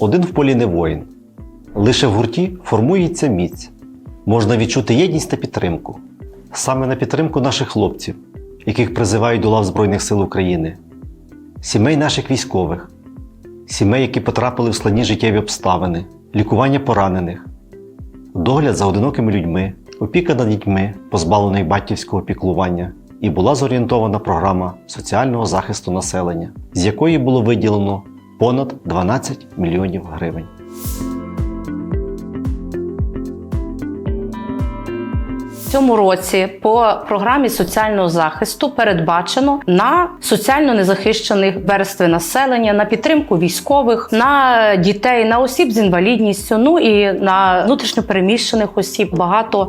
один в полі не воїн. Лише в гурті формується міць. Можна відчути єдність та підтримку. Саме на підтримку наших хлопців, яких призивають до лав Збройних сил України, сімей наших військових, сімей, які потрапили в складні життєві обставини, лікування поранених, догляд за одинокими людьми, опіка над дітьми, позбавлених батьківського піклування, і була зорієнтована програма соціального захисту населення, з якої було виділено понад 12 мільйонів гривень. Цьому році по програмі соціального захисту передбачено на соціально незахищених верстви населення, на підтримку військових, на дітей, на осіб з інвалідністю, ну і на внутрішньопереміщених осіб, багато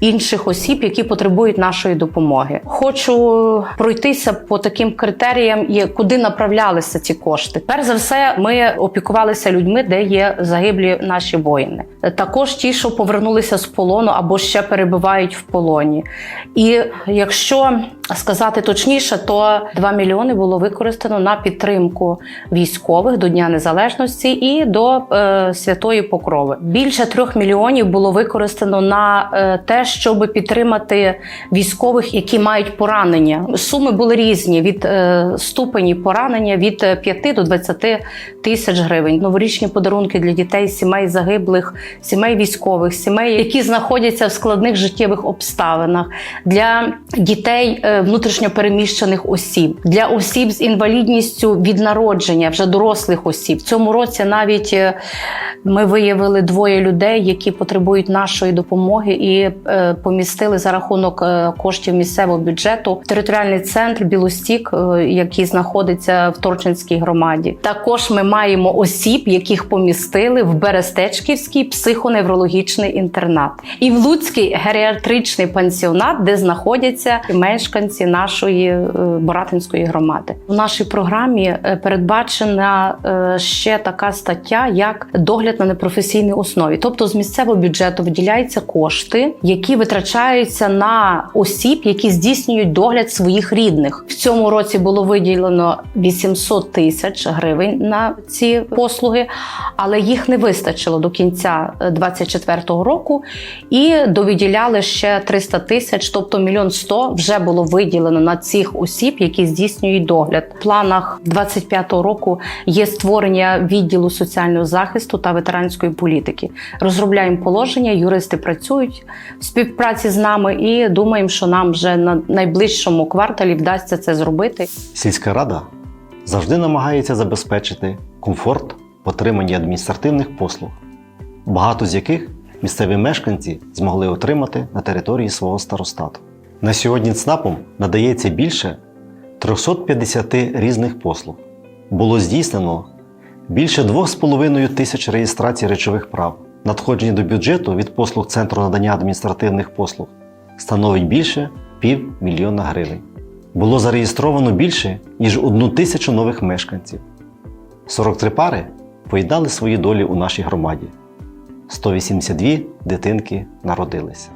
інших осіб, які потребують нашої допомоги. Хочу пройтися по таким критеріям, куди направлялися ці кошти. Перш за все, ми опікувалися людьми, де є загиблі наші воїни. Також ті, що повернулися з полону або ще перебувають в полоні. І якщо сказати точніше, то 2 мільйони було використано на підтримку військових до Дня Незалежності і до е, Святої Покрови. Більше 3 мільйонів було використано на е, те, щоб підтримати військових, які мають поранення. Суми були різні від е, ступені поранення від е, 5 до 20 тисяч гривень. Новорічні подарунки для дітей, сімей загиблих, сімей військових, сімей, які знаходяться в складних життєвих обставинах, для дітей е, внутрішньопереміщених осіб, для осіб з інвалідністю від народження, вже дорослих осіб. В цьому році навіть е, ми виявили двоє людей, які потребують нашої допомоги, і е, помістили за рахунок е, коштів місцевого бюджету територіальний центр Білостік, який знаходиться в Торчинській громаді. Також ми маємо осіб, яких помістили в Берестечківський психоневрологічний інтернат і в Луцький геріатричний пансіонат, де знаходяться мешканці нашої е, Боратинської громади. У нашій програмі е, передбачена е, ще така стаття, як догляд на непрофесійній основі. Тобто з місцевого бюджету виділяються кошти, які витрачаються на осіб, які здійснюють догляд своїх рідних. В цьому році було виділено 800 тисяч гривень на ці послуги, але їх не вистачило до кінця 2024 року, і довиділяли ще 300 тисяч, тобто мільйон сто вже було виділено на цих осіб, які здійснюють догляд. В планах 25-го року є створення відділу соціального захисту та ветеранської політики. Розробляємо положення, юристи працюють в співпраці з нами і думаємо, що нам вже на найближчому кварталі вдасться це зробити. Сільська рада завжди намагається забезпечити комфорт в отриманні адміністративних послуг, багато з яких місцеві мешканці змогли отримати на території свого старостату. На сьогодні ЦНАПом надається більше 350 різних послуг. Було здійснено більше 2,5 тисяч реєстрацій речових прав. Надходження до бюджету від послуг Центру надання адміністративних послуг становить більше півмільйона гривень. Було зареєстровано більше, ніж одну тисячу нових мешканців. 43 пари поєднали свої долі у нашій громаді. 182 дитинки народилися.